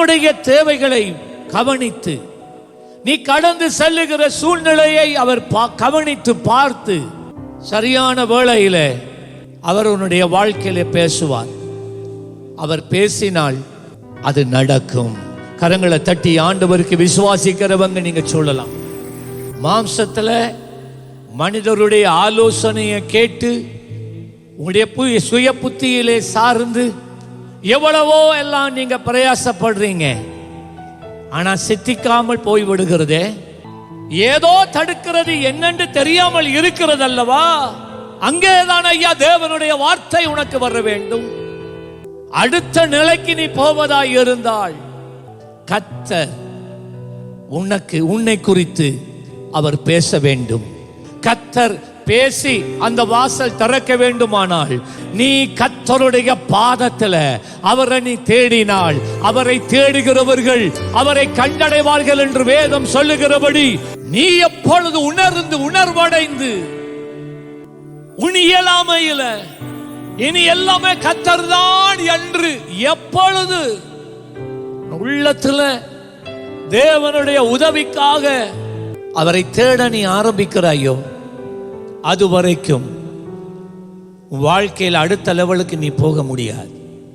உன்னுடைய தேவைகளை கவனித்து நீ கடந்து செல்லுகிற சூழ்நிலையை அவர் பா- கவனித்து பார்த்து சரியான வேளையில அவர் உன்னுடைய வாழ்க்கையில பேசுவார். அவர் பேசினால் அது நடக்கும். கரங்களை தட்டி ஆண்டவருக்கு விசுவாசிக்கிறவங்க நீங்க சொல்லலாம். மாம்சத்துல மனிதருடைய ஆலோசனையை கேட்டு உங்களுடைய சுய புத்தியிலே சார்ந்து எவ்வளவோ எல்லாம் நீங்க பிரயாசப்படுறீங்க. ஆனா சித்திக்காமல் போய் விடுகிறதே ஏதோ தடுக்கிறது என்னென்று தெரியாமல் இருக்கிறது அல்லவா அங்கேதான் ஐயா தேவனுடைய வார்த்தை உனக்கு வர வேண்டும். அடுத்த நிலைக்கு நீ போவதாய் இருந்தால் கத்தர் உனக்கு உன்னை குறித்து அவர் பேச வேண்டும். கத்தர் பேசி அந்த வாசல் திறக்க வேண்டுமானால் நீ கத்தருடைய பாதத்துல அவரை நீ தேடினால் அவரை தேடுகிறவர்கள் அவரை கண்டடைவார்கள் என்று வேதம் சொல்லுகிறபடி நீ எப்பொழுது உணர்ந்து உணர்வடைந்து உன் இயலாமையில இனி எல்லாமே கத்தர்தான் என்று எப்பொழுது உள்ளத்துல தேவனுடைய உதவிக்காக அவரை தேட நீ ஆரம்பிக்கிறாயோ அது வரைக்கும் வாழ்க்கையில் அடுத்த லெவலுக்கு நீ போக முடியாது.